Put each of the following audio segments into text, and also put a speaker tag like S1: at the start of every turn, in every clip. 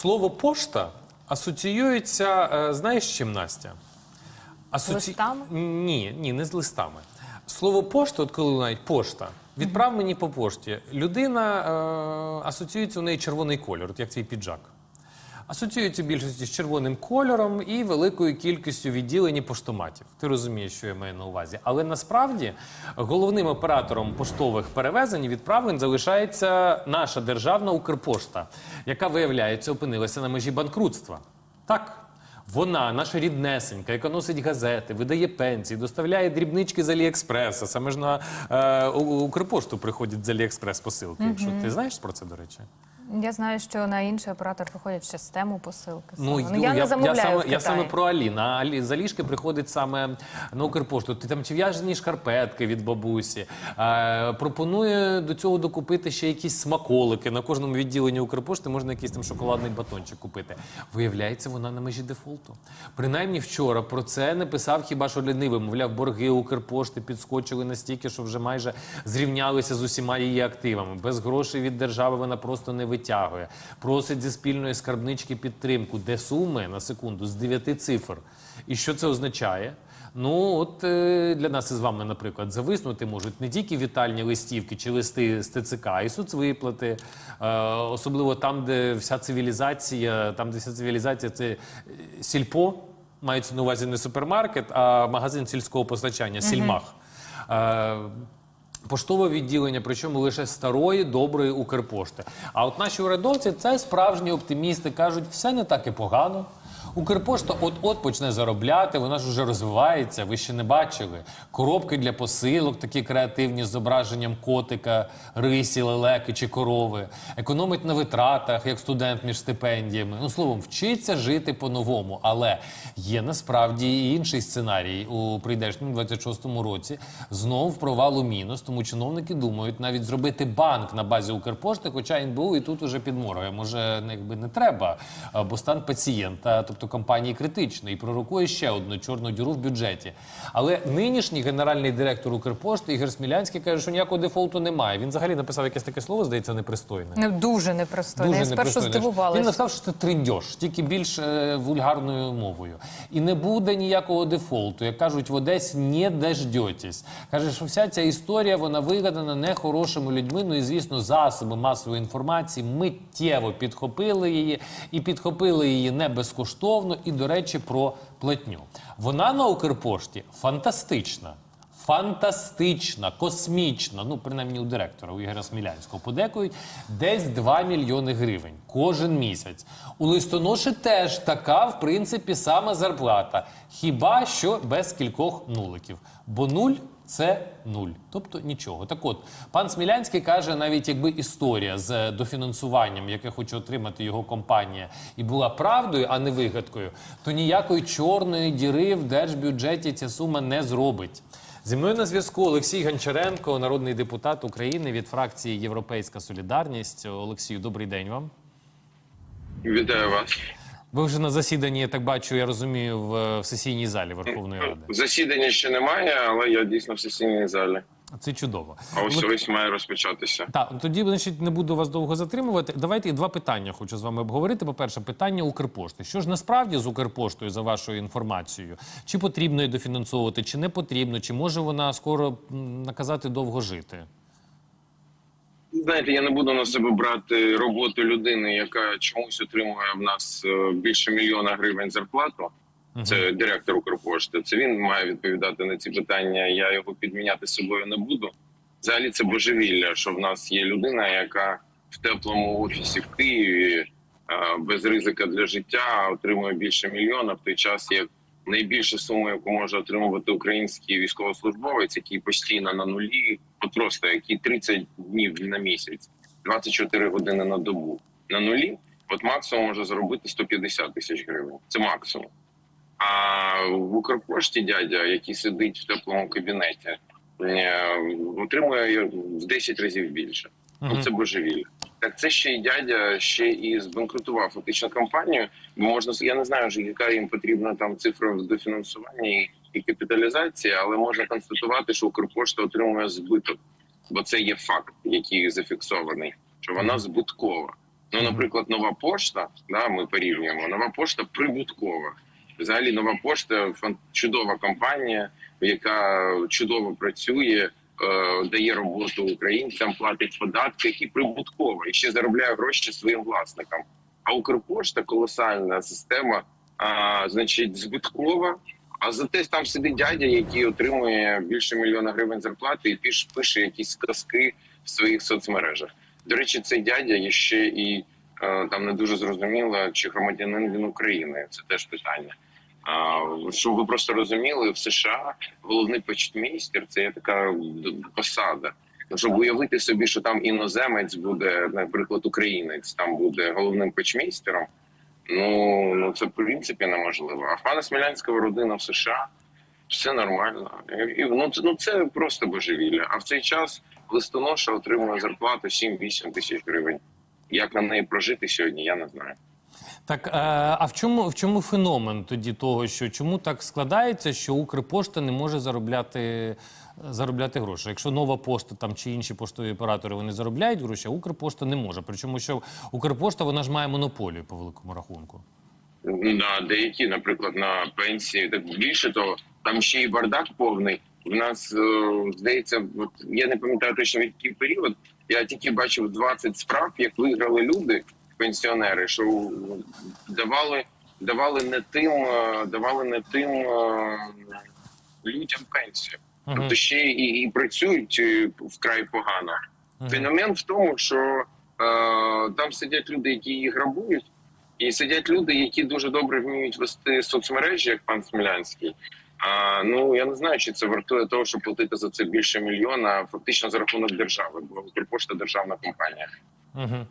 S1: Слово пошта асоціюється, е, знаєш, з чим Настя? Асоці...
S2: листами?
S1: Ні, ні, не з листами. Слово пошта, от коли навіть пошта, відправ мені по пошті. Людина е, асоціюється у неї червоний кольор, от як цей піджак. Асоціюється більшості з червоним кольором і великою кількістю відділень поштоматів. Ти розумієш, що я маю на увазі. Але насправді головним оператором поштових перевезень і відправлень залишається наша державна Укрпошта, яка виявляється опинилася на межі банкрутства. Так. Вона, наша ріднесенька, яка носить газети, видає пенсії, доставляє дрібнички з Аліекспреса. Саме ж на е, Укрпошту приходять з Аліекспрес посилки. Якщо ти знаєш про це, до речі?
S2: Я знаю, що на інший оператор приходять ще систему посилки.
S1: Ну,
S2: саме.
S1: йду,
S2: я, не замовляю
S1: я, саме, я саме про Алі. На Алі за ліжки приходить саме на Укрпошту. Ти там чи в'яжені шкарпетки від бабусі. Е, пропонує до цього докупити ще якісь смаколики. На кожному відділенні Укрпошти можна якийсь там шоколадний батончик купити. Виявляється, вона на межі дефолту. Принаймні вчора про це не писав хіба що лінивий. Мовляв, борги Укрпошти підскочили настільки, що вже майже зрівнялися з усіма її активами. Без грошей від держави вона просто не витягує. Просить зі спільної скарбнички підтримку, де суми на секунду з дев'яти цифр. І що це означає? Ну, от е, для нас із вами, наприклад, зависнути можуть не тільки вітальні листівки чи листи з ТЦК, й соцвиплати, е, особливо там, де вся цивілізація, там, де вся цивілізація це е, сільпо, мається на увазі не супермаркет, а магазин сільського постачання, сільмах. Е, Поштове відділення, причому лише старої, доброї Укрпошти. А от наші урядовці це справжні оптимісти. кажуть, все не так і погано. Укрпошта от-от почне заробляти, вона ж уже розвивається, ви ще не бачили. Коробки для посилок, такі креативні з зображенням котика, рисі, лелеки чи корови. Економить на витратах, як студент між стипендіями. Ну, словом, вчиться жити по-новому. Але є насправді і інший сценарій у прийдешньому 26-му році. Знов провал у мінус, тому чиновники думають навіть зробити банк на базі Укрпошти, хоча НБУ і тут уже підморгує. Може, якби не треба, бо стан пацієнта, тобто компанії критичний, і пророкує ще одну чорну діру в бюджеті. Але нинішній генеральний директор Укрпошти Ігор Смілянський каже, що ніякого дефолту немає. Він взагалі написав якесь таке слово, здається, непристойне.
S2: Ну, дуже непристойно. Я спершу
S1: непристойне. Він
S2: здивувалася.
S1: написав, що це триндьош, тільки більш е, вульгарною мовою. І не буде ніякого дефолту. Як кажуть в Одесі, не дождетесь. Каже, що вся ця історія вона вигадана нехорошими людьми. Ну і звісно, засоби масової інформації миттєво підхопили її і підхопили її не безкоштовно. І, до речі, про платню. Вона на Укрпошті фантастична. Фантастична, космічна, ну принаймні у директора у Ігоря Смілянського подекують десь 2 мільйони гривень кожен місяць. У листоноші теж така, в принципі, сама зарплата. Хіба що без кількох нуликів. Бо нуль це нуль, тобто нічого. Так от, пан Смілянський каже, навіть якби історія з дофінансуванням, яке хоче отримати його компанія, і була правдою, а не вигадкою, то ніякої чорної діри в держбюджеті ця сума не зробить. Зі мною на зв'язку Олексій Гончаренко, народний депутат України від фракції Європейська Солідарність. Олексію, добрий день вам.
S3: Вітаю вас.
S1: Ви вже на засіданні, я так бачу, я розумію, в, в сесійній залі Верховної Ради.
S3: Засідання ще немає, але я дійсно в сесійній залі.
S1: Це чудово.
S3: А ось ось має розпочатися.
S1: Так, тоді значить, не буду вас довго затримувати. Давайте і два питання хочу з вами обговорити. По-перше, питання Укрпошти. Що ж насправді з Укрпоштою, за вашою інформацією? Чи потрібно її дофінансовувати, чи не потрібно, чи може вона скоро наказати довго жити?
S3: Знаєте, я не буду на себе брати роботу людини, яка чомусь отримує в нас е, більше мільйона гривень зарплату. Це директор Укрпошти. Це він має відповідати на ці питання. Я його підміняти собою не буду. Взагалі це божевілля, що в нас є людина, яка в теплому офісі в Києві е, без ризика для життя отримує більше мільйона в той час, як найбільша сума, яку може отримувати український військовослужбовець, який постійно на нулі, просто який 30 днів на місяць, 24 години на добу на нулі. От максимум може заробити 150 тисяч гривень. Це максимум. А в Укрпошті дядя, який сидить в теплому кабінеті, е, отримує в 10 разів більше. Ну це божевілля. Так це ще й дядя ще і збанкрутував фактично компанію. Бо можна я не знаю, яка їм потрібна там цифра в дофінансуванні і капіталізації, але можна констатувати, що Укрпошта отримує збиток, бо це є факт, який зафіксований, що вона збиткова. Ну, наприклад, нова пошта, да, ми порівнюємо. Нова пошта прибуткова. Взагалі, нова пошта чудова компанія, яка чудово працює, е, дає роботу українцям, платить податки і прибуткова, і ще заробляє гроші своїм власникам. А Укрпошта колосальна система, а, значить, збиткова. А зате там сидить дядя, який отримує більше мільйона гривень зарплати і піш, пише якісь сказки в своїх соцмережах. До речі, цей дядя є ще і е, там не дуже зрозуміло, чи громадянин він України. Це теж питання. А, щоб ви просто розуміли, в США головний почтмейстер це є така посада. Щоб уявити собі, що там іноземець буде, наприклад, українець там буде головним почмейстером. Ну ну це в принципі неможливо. А в пана Смілянського родина в США все нормально. І, ну, це, ну це просто божевілля. А в цей час листоноша отримує зарплату 7-8 тисяч гривень. Як на неї прожити сьогодні, я не знаю.
S1: Так, е, а в чому, в чому феномен тоді того, що чому так складається, що Укрпошта не може заробляти, заробляти гроші? Якщо нова пошта там чи інші поштові оператори вони заробляють гроші, а Укрпошта не може. Причому що Укрпошта вона ж має монополію по великому рахунку.
S3: На деякі, наприклад, на пенсії, так більше того, там ще й бардак повний. У нас е, здається, от я не пам'ятаю точно в який період. Я тільки бачив 20 справ, як виграли люди, пенсіонери, що давали, давали не тим, е, давали не тим е, людям пенсію.
S1: Мгм.
S3: Тобто ще і, і працюють е, вкрай погано.
S1: Мгм.
S3: Феномен в тому, що е, там сидять люди, які їх грабують, і сидять люди, які дуже добре вміють вести соцмережі, як пан Смілянський. А, ну я не знаю, чи це вартує того, щоб платити за це більше мільйона, фактично за рахунок держави, бо Укрпошта державна компанія.
S1: Угу.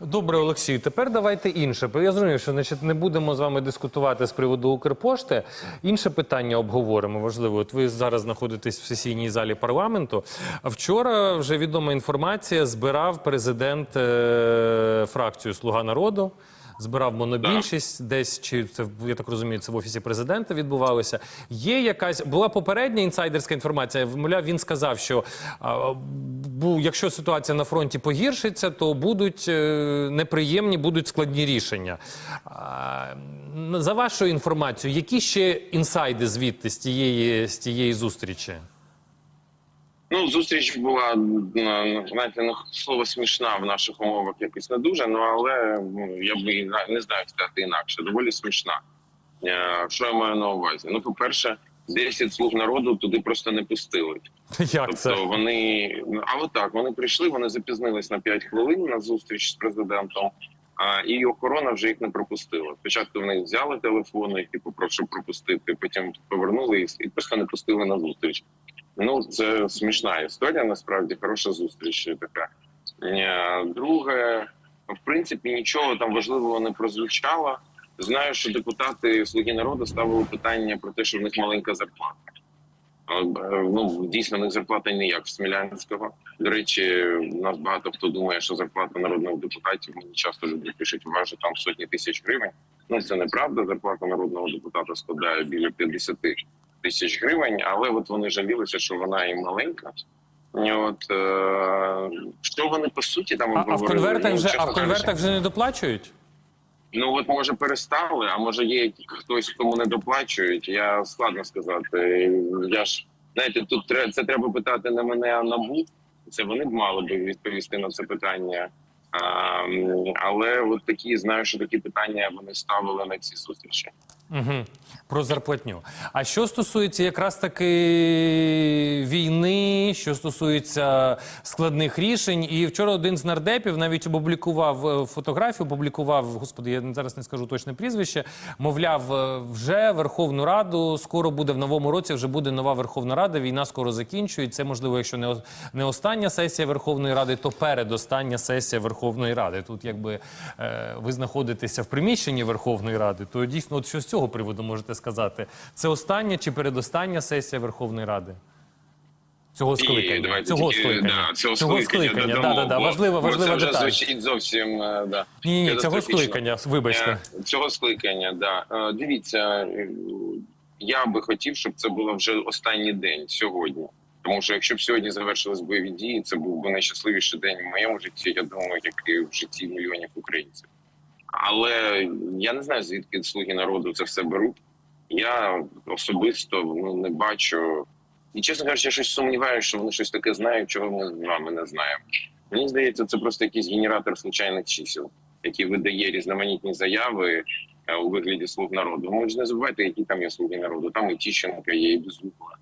S1: Добре, Олексій. Тепер давайте інше. Я зрозумів, що значить, не будемо з вами дискутувати з приводу Укрпошти. Інше питання обговоримо. Важливо. От ви зараз знаходитесь в сесійній залі парламенту. Вчора вже відома інформація. Збирав президент е, фракцію Слуга народу. Збирав монобільшість, десь чи це я так розумію, це в офісі президента відбувалося. Є якась була попередня інсайдерська інформація. Мовляв, він сказав, що а, бу, якщо ситуація на фронті погіршиться, то будуть е, неприємні, будуть складні рішення. А, за вашою інформацією, які ще інсайди звідти з тієї з тієї зустрічі?
S3: Ну, зустріч була знаєте, ну слово смішна в наших умовах якось не дуже. Ну але я і не знаю сказати інакше. Доволі смішна. Е, Що я маю на увазі? Ну, по-перше, 10 слуг народу туди просто не пустили.
S1: Як це?
S3: Тобто вони ну, а от так вони прийшли, вони запізнились на 5 хвилин на зустріч з президентом. А і охорона вже їх не пропустила. Спочатку в них взяли телефони, типу, прошу пропустити. Потім повернули і просто не пустили на зустріч. Ну це смішна історія. Насправді хороша зустріч така. Е, Друге, в принципі, нічого там важливого не прозвучало. Знаю, що депутати Слуги народу ставили питання про те, що в них маленька зарплата. Е, Ну дійсно, в них зарплата не як в Смілянського. До речі, у нас багато хто думає, що зарплата народних депутатів мені часто люди пишуть, важить там сотні тисяч гривень. Ну це неправда. Зарплата народного депутата складає біля 50 тисяч гривень, але от вони жалілися, що вона і маленька. От е, що вони по суті там
S1: А, а в конвертах
S3: Ну,
S1: вже а в конвертах вже не доплачують?
S3: Ну от може перестали, а може є хтось, кому не доплачують. Я складно сказати. Я ж знаєте, тут треба це треба питати не мене, а набу. Це вони б мали би відповісти на це питання. А, але от такі знаю, що такі питання вони ставили на ці зустрічі.
S1: Угу. Про зарплатню. А що стосується якраз таки війни, що стосується складних рішень, і вчора один з нардепів навіть опублікував е, фотографію, опублікував, господи, я зараз не скажу точне прізвище. Мовляв, е, вже Верховну Раду скоро буде в новому році. Вже буде нова Верховна Рада. Війна скоро закінчується. Це можливо, якщо не остання сесія Верховної Ради, то передостання сесія Верховної Ради. Тут, якби е, ви знаходитеся в приміщенні Верховної Ради, то дійсно, от що з цього приводу можете сказати? Це остання чи передостання сесія Верховної Ради? Цього скликання. Цього
S3: тільки,
S1: скликання.
S3: Да, цього,
S1: Цього
S3: скликання.
S1: Да, да, да. Важлива, важлива
S3: це
S1: деталь.
S3: звучить зовсім е, да,
S1: Ні, ні, цього скликання, вибачте.
S3: Е, Цього скликання, да. Е, Дивіться, я би хотів, щоб це було вже останній день сьогодні. Тому що якщо б сьогодні завершились бойові дії, це був би найщасливіший день в моєму житті. Я думаю, як і в житті мільйонів українців. Але я не знаю звідки слуги народу це все беруть. Я особисто ну не бачу. І чесно кажучи, я щось сумніваюся, що вони щось таке знають, чого ми з вами не знаємо. Мені здається, це просто якийсь генератор случайних чисел, який видає різноманітні заяви е, у вигляді слуг народу. Ви ж не забувайте, які там є слуги народу. Там і Тіщенка є, і Безугла.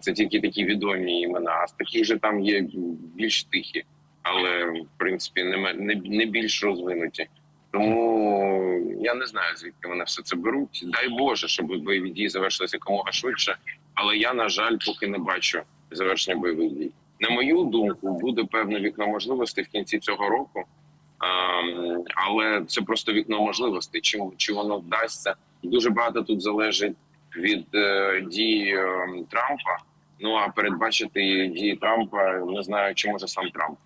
S3: Це тільки такі відомі імена. А з таких же там є більш тихі, але в принципі не, не більш розвинуті. Тому я не знаю, звідки вони все це беруть. Дай Боже, щоб бойові дії завершилися якомога швидше. Але я, на жаль, поки не бачу завершення бойових дій. На мою думку, буде певне вікно можливостей в кінці цього року. Ем, але це просто вікно можливостей. Чи, чи воно вдасться? Дуже багато тут залежить від е, дій е, Трампа. Ну а передбачити дії Трампа не знаю, чи може сам Трамп.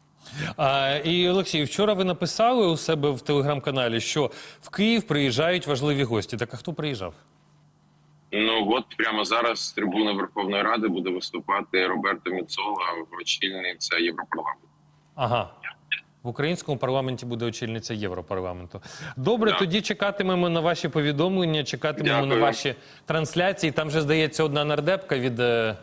S1: А, і Олексій, вчора ви написали у себе в телеграм-каналі, що в Київ приїжджають важливі гості. Так а хто приїжджав?
S3: Ну от прямо зараз з трибуни Верховної Ради буде виступати Роберто Міцола, очільниця Європарламенту.
S1: Ага. В українському парламенті буде очільниця Європарламенту. Добре,
S3: Да.
S1: тоді чекатимемо на ваші повідомлення, чекатимемо
S3: Дякую.
S1: на ваші трансляції. Там вже здається одна нардепка від е,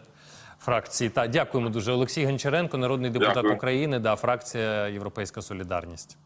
S1: фракції. Та дякуємо дуже. Олексій Гончаренко, народний депутат
S3: Дякую.
S1: України, да, фракція Європейська Солідарність.